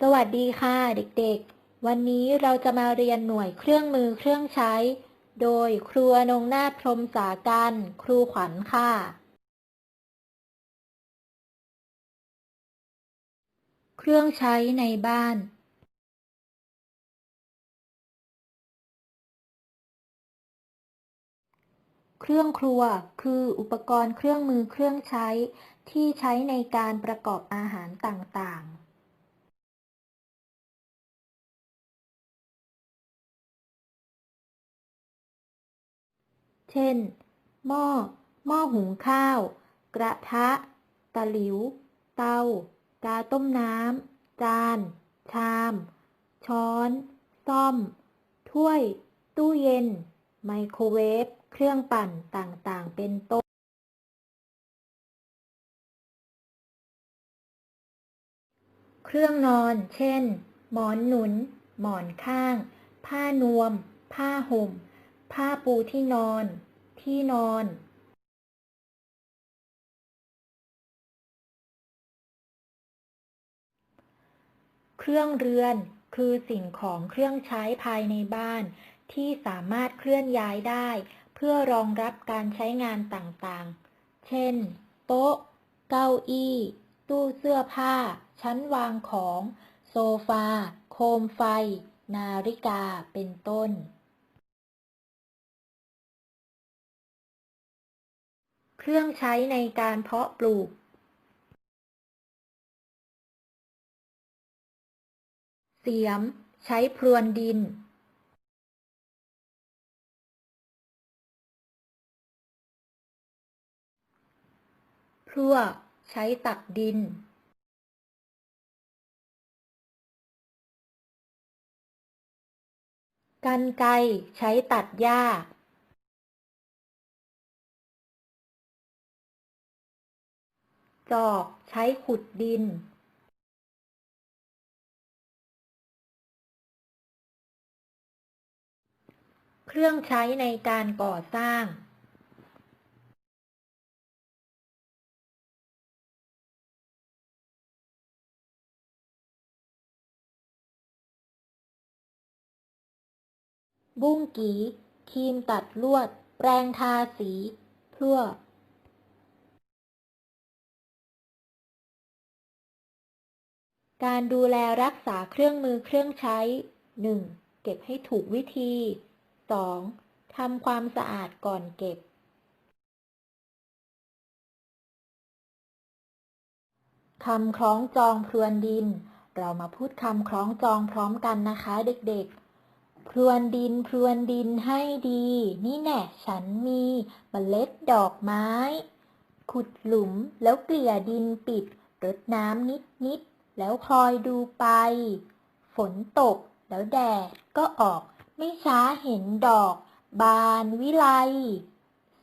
สวัสดีค่ะเด็กๆ วันนี้เราจะมาเรียนหน่วยเครื่องมือเครื่องใช้ โดยครูนงนาถพรมสาการครูขวัญค่ะ เครื่องใช้ในบ้าน เครื่องครัวคืออุปกรณ์เครื่องมือเครื่องใช้ที่ใช้ในการประกอบอาหารต่างๆ เช่น หม้อ หม้อหุงข้าว กระทะ ตะหลิว เตา กาต้มน้ำ จาน ชาม ช้อน ซ่อม ถ้วย ตู้เย็น ไมโครเวฟ เครื่องปั่นต่างๆ เป็นต้นเครื่องนอน เช่น หมอนหนุน หมอนข้าง ผ้านวม ผ้าห่ม ผ้าปูที่นอน ที่นอน เครื่องเรือน คือสิ่งของเครื่องใช้ภายในบ้าน ที่สามารถเคลื่อนย้ายได้ เพื่อรองรับการใช้งานต่างๆ เช่น โต๊ะ เก้าอี้ ตู้เสื้อผ้า ชั้นวางของ โซฟา โคมไฟ นาฬิกา เป็นต้น รื่องใช้ในการเพาะปลูก เสียม ใช้พรวนดิน พลั่ว ใช้ตักดินกรรไกใช้ตัดหญ้า จอบใช้ขุดดินเครื่องใช้ในการก่อสร้าง บุ้งกีครีมตัดลวด แปรงทาสีพลั่ว การดูแลรักษาเครื่องมือเครื่องใช้ 1. เก็บให้ถูกวิธี 2. ทำความสะอาดก่อนเก็บ คำคล้องจองพรวนดิน เรามาพูดคำคล้องจองพร้อมกันนะคะเด็กๆ พรวนดินพรวนดินให้ดี นี่แน่ฉันมีเมล็ดดอกไม้ ขุดหลุมแล้วเกลี่ยดินปิดรดน้ำนิดนิด แล้วคอยดูไป ฝนตกแล้วแดดก็ออก ไม่ช้าเห็นดอก บานวิไล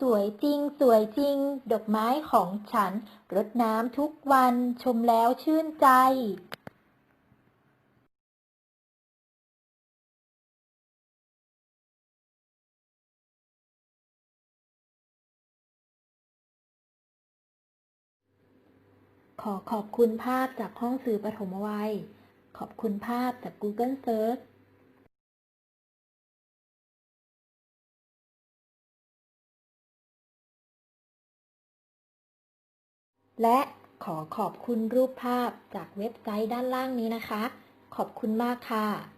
สวยจริงสวยจริง ดอกไม้ของฉันรดน้ำทุกวันชมแล้วชื่นใจ อขอบคุณภาพจากห้องสื่อปฐมวัย ขอบคุณภาพจาก Google Search และขอขอบคุณรูปภาพจากเว็บไซต์ด้านล่างนี้นะคะ ขอบคุณมากค่ะ